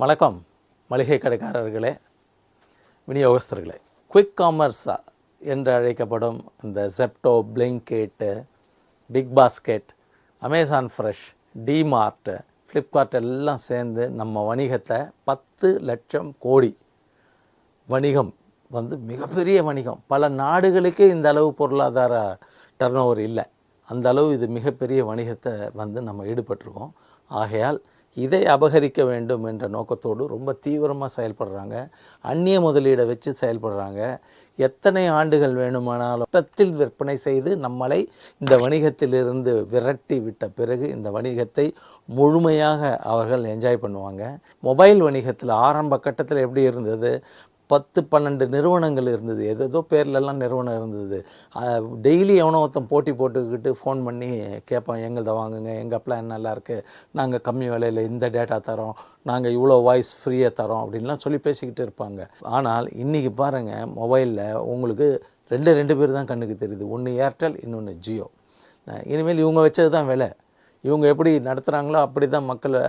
வணக்கம் மளிகை கடைக்காரர்களே விநியோகஸ்தர்களே. குயிக் காமர்ஸா என்று அழைக்கப்படும் இந்த Zepto Blinkit Big Basket Amazon Fresh DMart Flipkart எல்லாம் சேர்ந்து நம்ம வணிகத்தை பத்து லட்சம் கோடி வணிகம் வந்து மிகப்பெரிய வணிகம். பல நாடுகளுக்கே இந்த அளவு பொருளாதார டர்ன் ஓவர் இல்லை. அந்த அளவு இது மிகப்பெரிய வணிகத்தை வந்து நம்ம ஈடுபட்டிருக்கோம். ஆகையால் இதை அபகரிக்க வேண்டும் என்ற நோக்கத்தோடு ரொம்ப தீவிரமாக செயல்படுறாங்க. அந்நிய முதலீடை வச்சு செயல்படுறாங்க. எத்தனை ஆண்டுகள் வேணுமானாலும் வட்டத்தில் விற்பனை செய்து நம்மளை இந்த வணிகத்திலிருந்து விரட்டி விட்ட பிறகு இந்த வணிகத்தை முழுமையாக அவர்கள் என்ஜாய் பண்ணுவாங்க. மொபைல் வணிகத்தில் ஆரம்ப கட்டத்தில் எப்படி இருந்தது? பத்து பன்னெண்டு நிறுவனங்கள் இருந்தது. ஏதேதோ பேர்லெல்லாம் நிறுவனம் இருந்தது. டெய்லி எவனோ ஒருத்தன் போட்டி போட்டுக்கிட்டு ஃபோன் பண்ணி கேட்பான் எங்கள்த வாங்குங்க? எங்கள் பிளான் நல்லா இருக்குது நாங்கள் கம்மி விலையில் இந்த டேட்டா தரோம். நாங்கள் இவ்வளோ வாய்ஸ் ஃப்ரீயாக தரோம். அப்படின்லாம் சொல்லி பேசிக்கிட்டு இருப்பாங்க. ஆனால் இன்றைக்கி பாருங்கள் மொபைலில் உங்களுக்கு ரெண்டு ரெண்டு பேர் தான் கண்ணுக்கு தெரியுது. ஒன்று ஏர்டெல் இன்னொன்று ஜியோ இனிமேல் இவங்க வச்சது தான் விலை. இவங்க எப்படி நடத்துகிறாங்களோ அப்படி தான் மக்களை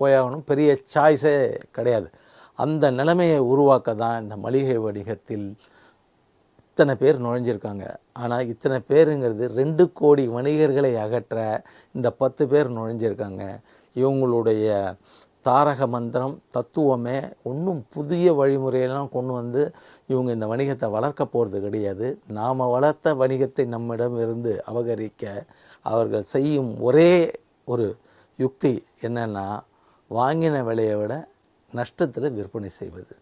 போயாகணும். பெரிய சாய்ஸே கிடையாது. அந்த நிலைமையை உருவாக்க தான் இந்த மளிகை வணிகத்தில் இத்தனை பேர் நுழைஞ்சிருக்காங்க. ஆனால் இத்தனை பேருங்கிறது ரெண்டு கோடி வணிகர்களை அகற்ற இந்த பத்து பேர் நுழைஞ்சிருக்காங்க. இவங்களுடைய தாரக மந்திரம் தத்துவமே ஒன்றும் புதிய வழிமுறையெல்லாம் கொண்டு வந்து இவங்க இந்த வணிகத்தை வளர்க்க போகிறது கிடையாது. நாம் வளர்த்த வணிகத்தை நம்மிடம் இருந்து அபகரிக்க அவர்கள் செய்யும் ஒரே ஒரு யுக்தி என்னென்னா வாங்கின விலையை விட நஷ்டத்தில் விற்பனை செய்வது.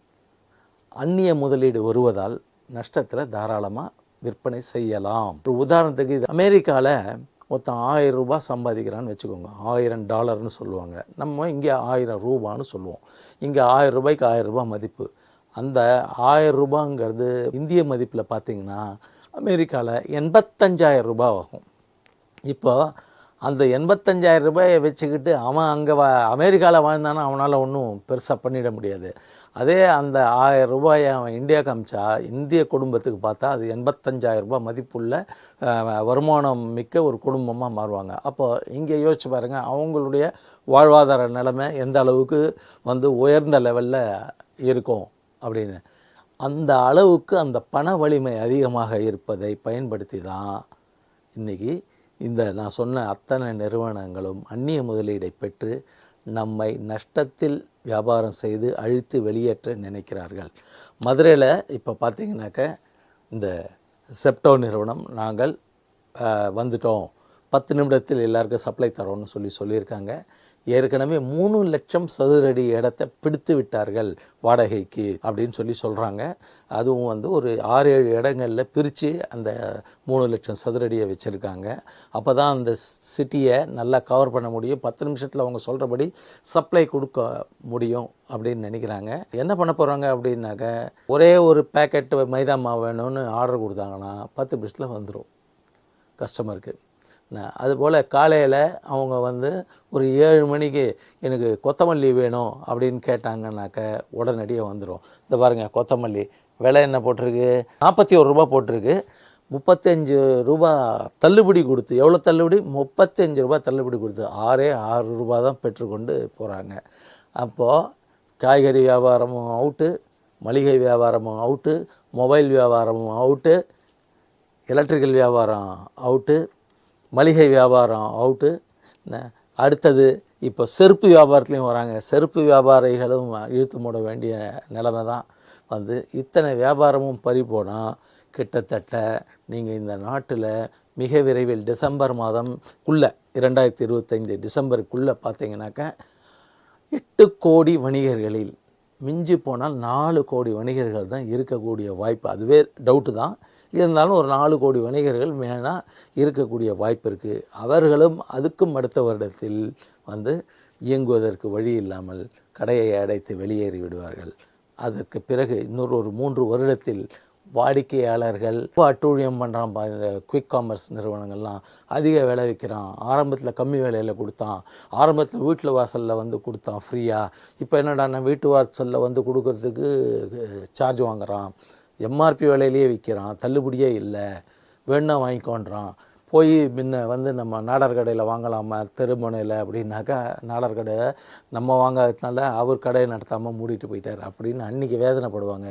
அந்நிய முதலீடு வருவதால் நஷ்டத்தில் தாராளமாக விற்பனை செய்யலாம். ஒரு உதாரணத்துக்கு இது அமெரிக்காவில் ஒருத்தன் ஆயிரம் ரூபாய் சம்பாதிக்கிறான்னு வச்சுக்கோங்க. ஆயிரம் டாலர்னு சொல்லுவாங்க. நம்ம இங்கே ஆயிரம் ரூபான்னு சொல்லுவோம். இங்கே ஆயிரம் ரூபாய்க்கு ஆயிரம் ரூபாய் மதிப்பு. அந்த ஆயிரம் ரூபாங்கிறது இந்திய மதிப்பில் பார்த்திங்கன்னா அமெரிக்காவில் எண்பத்தஞ்சாயிரம் ரூபாய் ஆகும். இப்போ அந்த எண்பத்தஞ்சாயிரம் ரூபாயை வச்சுக்கிட்டு அவன் அங்கே வ அமெரிக்காவில் வாழ்ந்தானா அவனால் ஒன்றும் பெருசாக பண்ணிட முடியாது. அதே அந்த ஆயிரம் ரூபாயை அவன் இந்தியாவுக்கு அமிச்சா இந்திய குடும்பத்துக்கு பார்த்தா அது எண்பத்தஞ்சாயிரம் ரூபாய் மதிப்புள்ள வருமானம் மிக்க ஒரு குடும்பமாக மாறுவாங்க. அப்போது இங்கே யோசிச்சு பாருங்கள் அவங்களுடைய வாழ்வாதார நிலைமை எந்த அளவுக்கு வந்து உயர்ந்த லெவலில் இருக்கும் அப்படின்னு. அந்த அளவுக்கு அந்த பண வலிமை அதிகமாக இருப்பதை பயன்படுத்தி தான் இன்றைக்கி இந்த நான் சொன்ன அத்தனை நிறுவனங்களும் அந்நிய முதலீடை பெற்று நம்மை நஷ்டத்தில் வியாபாரம் செய்து அழித்து வெளியேற்ற நினைக்கிறார்கள். மதுரையில் இப்போ பார்த்தீங்கன்னாக்க இந்த செப்டோ நிறுவனம் நாங்கள் வந்துட்டோம். பத்து நிமிடத்தில் எல்லாருக்கும் சப்ளை தரோன்னு சொல்லி சொல்லியிருக்காங்க. ஏற்கனவே மூணு லட்சம் சதுரடி இடத்தை பிடித்து விட்டார்கள் வாடகைக்கு அப்படின்னு சொல்லி சொல்கிறாங்க அதுவும் வந்து ஒரு ஆறு ஏழு இடங்களில் பிரித்து அந்த மூணு லட்சம் சதுரடியை வச்சுருக்காங்க. அப்போ தான் அந்த சிட்டியை நல்லா கவர் பண்ண முடியும். பத்து நிமிஷத்தில் அவங்க சொல்கிறபடி சப்ளை கொடுக்க முடியும் அப்படின்னு நினைக்கிறாங்க. என்ன பண்ண போகிறாங்க அப்படின்னாக்க ஒரே ஒரு பேக்கெட் மைதா மாவு வேணும்னு ஆர்டர் கொடுத்தாங்கன்னா பத்து நிமிஷத்தில் வந்துடும் கஸ்டமருக்கு அதுபோல் காலையில் அவங்க வந்து ஒரு ஏழு மணிக்கு எனக்கு கொத்தமல்லி வேணும் அப்படின்னு கேட்டாங்கன்னாக்க உடனடியாக வந்துடும் இந்த பாருங்கள் கொத்தமல்லி. விலை என்ன போட்டிருக்கு? நாற்பத்தி ஒரு ரூபா போட்டிருக்கு. முப்பத்தஞ்சு ரூபா தள்ளுபடி கொடுத்து எவ்வளோ தள்ளுபடி? முப்பத்தஞ்சு ரூபா தள்ளுபடி கொடுத்து ஆறே ஆறு ரூபா தான் பெற்றுக்கொண்டு போகிறாங்க அப்போது காய்கறி வியாபாரமும் அவுட்டு மளிகை வியாபாரமும் அவுட்டு மொபைல் வியாபாரமும் அவுட்டு எலக்ட்ரிக்கல் வியாபாரம் அவுட்டு மளிகை வியாபாரம் அவுட்டு அடுத்தது இப்போ செருப்பு வியாபாரத்துலேயும் வராங்க. செருப்பு வியாபாரிகளும் இழுத்து மூட வேண்டிய நிலைமை தான் வந்து இத்தனை வியாபாரமும் பறி போனால் கிட்டத்தட்ட நீங்கள் இந்த நாட்டில் மிக விரைவில் டிசம்பர் மாதம்குள்ளே இரண்டாயிரத்தி இருபத்தைந்து டிசம்பருக்குள்ளே பார்த்தீங்கன்னாக்க எட்டு கோடி வணிகர்களில் மிஞ்சி போனால் நாலு கோடி வணிகர்கள் தான் இருக்கக்கூடிய வாய்ப்பு. அதுவே டவுட்டு தான். இருந்தாலும் ஒரு நாலு கோடி வணிகர்கள் வேணால் இருக்கக்கூடிய வாய்ப்பு இருக்குது அவர்களும் அதுக்கும் அடுத்த வருடத்தில் வந்து இயங்குவதற்கு வழி இல்லாமல் கடையை அடைத்து வெளியேறி விடுவார்கள். அதற்கு பிறகு இன்னொரு ஒரு மூன்று வருடத்தில் வாடிக்கையாளர்கள் அட்டூழியம் பண்ணுறான் இந்த குயிக் காமர்ஸ் நிறுவனங்கள்லாம் அதிக விலை விற்கிறான் ஆரம்பத்தில் கம்மி விலையில் கொடுத்தான். ஆரம்பத்தில் வீட்டில் வாசலில் வந்து கொடுத்தான் ஃப்ரீயாக இப்போ என்னடா நான் வீட்டு வாசலில் வந்து கொடுக்கறதுக்கு சார்ஜ் வாங்குறான். எம்ஆர்பி விலையிலேயே விற்கிறான் தள்ளுபடியே இல்லை வேணா வாங்கிக்கோன்றான். போய் முன்ன வந்து நம்ம நாடார் கடையில் வாங்கலாமா தெருமுனையில் அப்படின்னாக்கா நாடார் கடை நம்ம வாங்காததுனால அவர் கடையை நடத்தாமல் மூடிட்டு போயிட்டார் அப்படின்னு அன்றைக்கி வேதனைப்படுவாங்க.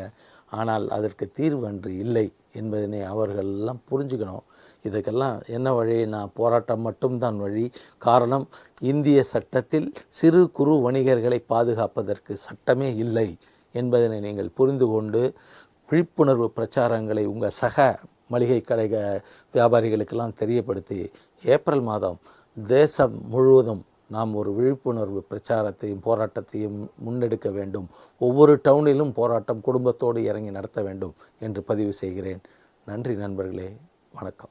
ஆனால் அதற்கு தீர்வு அன்று இல்லை என்பதனை அவர்கள் எல்லாம் புரிஞ்சுக்கணும். இதுக்கெல்லாம் என்ன வழி? நான் போராட்டம் மட்டும்தான் வழி. காரணம் இந்திய சட்டத்தில் சிறு குறு வணிகர்களை பாதுகாப்பதற்கு சட்டமே இல்லை என்பதனை நீங்கள் புரிந்து கொண்டு விழிப்புணர்வு பிரச்சாரங்களை உங்கள் சக மளிகை கடைக வியாபாரிகளுக்கெல்லாம் தெரியப்படுத்தி ஏப்ரல் மாதம் தேசம் முழுவதும் நாம் ஒரு விழிப்புணர்வு பிரச்சாரத்தையும் போராட்டத்தையும் முன்னெடுக்க வேண்டும். ஒவ்வொரு டவுனிலும் போராட்டம் குடும்பத்தோடு இறங்கி நடத்த வேண்டும் என்று பதிவு செய்கிறேன். நன்றி நண்பர்களே. வணக்கம்.